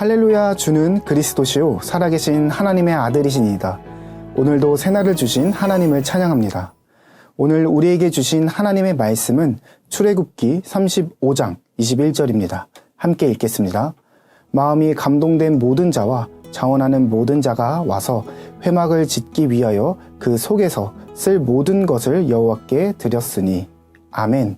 우리가 주는 그리스도시요 살아계신 하나님의 아들이시니이다. 오늘도 새날을 주신 하나님을 찬양합니다. 오늘 우리에게 주신 하나님의 말씀은 출애굽기 35장 21절입니다. 함께 읽겠습니다. 마음이 감동된 모든 자와 자원하는 모든 자가 와서 회막을 짓기 위하여 그 속에서 쓸 모든 것을 여호와께 드렸으니 아멘.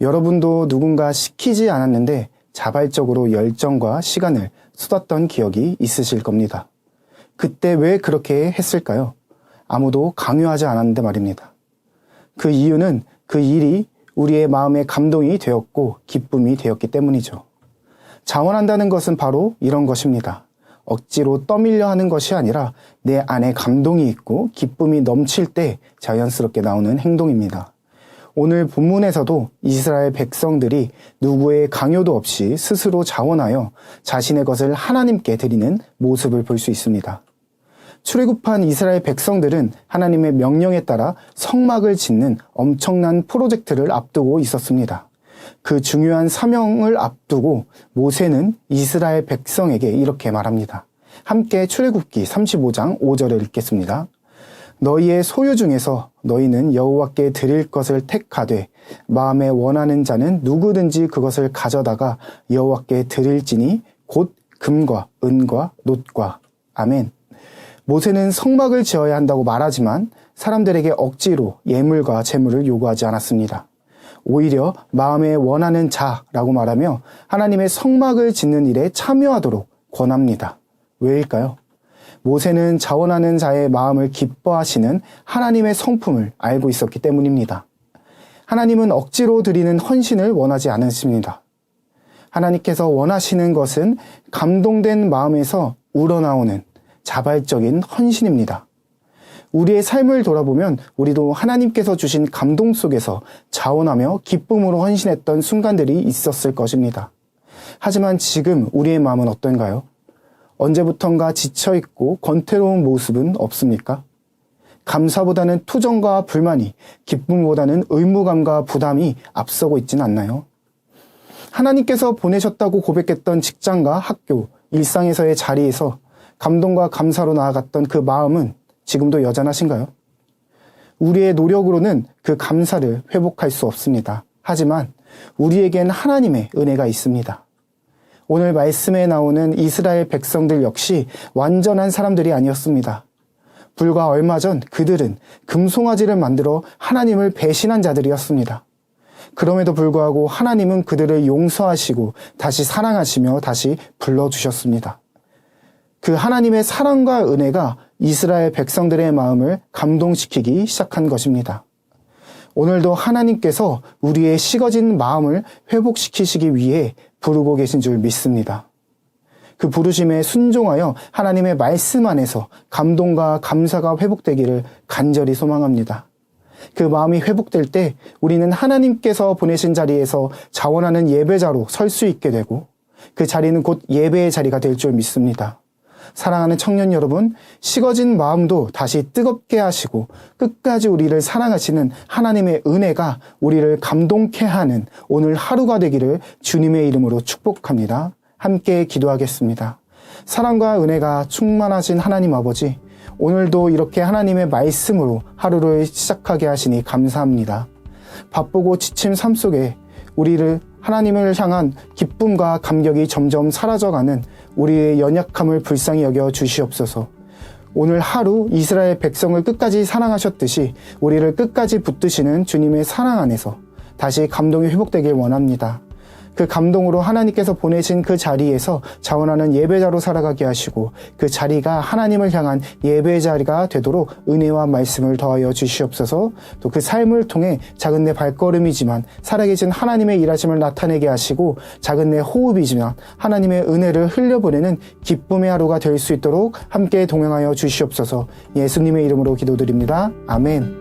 여러분도 누군가 시키지 않았는데 자발적으로 열정과 시간을 쏟았던 기억이 있으실 겁니다. 그때 왜 그렇게 했을까요? 아무도 강요하지 않았는데 말입니다. 그 이유는 그 일이 우리의 마음에 감동이 되었고 기쁨이 되었기 때문이죠. 자원한다는 것은 바로 이런 것입니다. 억지로 떠밀려 하는 것이 아니라 내 안에 감동이 있고 기쁨이 넘칠 때 자연스럽게 나오는 행동입니다. 오늘 본문에서도 이스라엘 백성들이 누구의 강요도 없이 스스로 자원하여 자신의 것을 하나님께 드리는 모습을 볼 수 있습니다. 출애굽한 이스라엘 백성들은 하나님의 명령에 따라 성막을 짓는 엄청난 프로젝트를 앞두고 있었습니다. 그 중요한 사명을 앞두고 모세는 이스라엘 백성에게 이렇게 말합니다. 함께 출애굽기 35장 5절을 읽겠습니다. 너희의 소유 중에서 너희는 여호와께 드릴 것을 택하되 마음에 원하는 자는 누구든지 그것을 가져다가 여호와께 드릴지니 곧 금과 은과 놋과 아멘. 모세는 성막을 지어야 한다고 말하지만 사람들에게 억지로 예물과 재물을 요구하지 않았습니다. 오히려 마음에 원하는 자라고 말하며 하나님의 성막을 짓는 일에 참여하도록 권합니다. 왜일까요? 모세는 자원하는 자의 마음을 기뻐하시는 하나님의 성품을 알고 있었기 때문입니다. 하나님은 억지로 드리는 헌신을 원하지 않으십니다. 하나님께서 원하시는 것은 감동된 마음에서 우러나오는 자발적인 헌신입니다. 우리의 삶을 돌아보면 우리도 하나님께서 주신 감동 속에서 자원하며 기쁨으로 헌신했던 순간들이 있었을 것입니다. 하지만 지금 우리의 마음은 어떤가요? 언제부턴가 지쳐있고 권태로운 모습은 없습니까? 감사보다는 투정과 불만이, 기쁨보다는 의무감과 부담이 앞서고 있진 않나요? 하나님께서 보내셨다고 고백했던 직장과 학교, 일상에서의 자리에서 감동과 감사로 나아갔던 그 마음은 지금도 여전하신가요? 우리의 노력으로는 그 감사를 회복할 수 없습니다. 하지만 우리에겐 하나님의 은혜가 있습니다. 오늘 말씀에 나오는 이스라엘 백성들 역시 완전한 사람들이 아니었습니다. 불과 얼마 전 그들은 금송아지를 만들어 하나님을 배신한 자들이었습니다. 그럼에도 불구하고 하나님은 그들을 용서하시고 다시 사랑하시며 다시 불러주셨습니다. 그 하나님의 사랑과 은혜가 이스라엘 백성들의 마음을 감동시키기 시작한 것입니다. 오늘도 하나님께서 우리의 식어진 마음을 회복시키시기 위해 부르고 계신 줄 믿습니다. 그 부르심에 순종하여 하나님의 말씀 안에서 감동과 감사가 회복되기를 간절히 소망합니다. 그 마음이 회복될 때 우리는 하나님께서 보내신 자리에서 자원하는 예배자로 설 수 있게 되고 그 자리는 곧 예배의 자리가 될 줄 믿습니다. 사랑하는 청년 여러분, 식어진 마음도 다시 뜨겁게 하시고 끝까지 우리를 사랑하시는 하나님의 은혜가 우리를 감동케 하는 오늘 하루가 되기를 주님의 이름으로 축복합니다. 함께 기도하겠습니다. 사랑과 은혜가 충만하신 하나님 아버지, 오늘도 이렇게 하나님의 말씀으로 하루를 시작하게 하시니 감사합니다. 바쁘고 지친 삶 속에 우리를 하나님을 향한 기쁨과 감격이 점점 사라져가는 우리의 연약함을 불쌍히 여겨 주시옵소서. 오늘 하루 이스라엘 백성을 끝까지 사랑하셨듯이 우리를 끝까지 붙드시는 주님의 사랑 안에서 다시 감동이 회복되길 원합니다. 그 감동으로 하나님께서 보내신 그 자리에서 자원하는 예배자로 살아가게 하시고 그 자리가 하나님을 향한 예배 자리가 되도록 은혜와 말씀을 더하여 주시옵소서 또 그 삶을 통해 작은 내 발걸음이지만 살아계신 하나님의 일하심을 나타내게 하시고 작은 내 호흡이지만 하나님의 은혜를 흘려보내는 기쁨의 하루가 될 수 있도록 함께 동행하여 주시옵소서 예수님의 이름으로 기도드립니다. 아멘.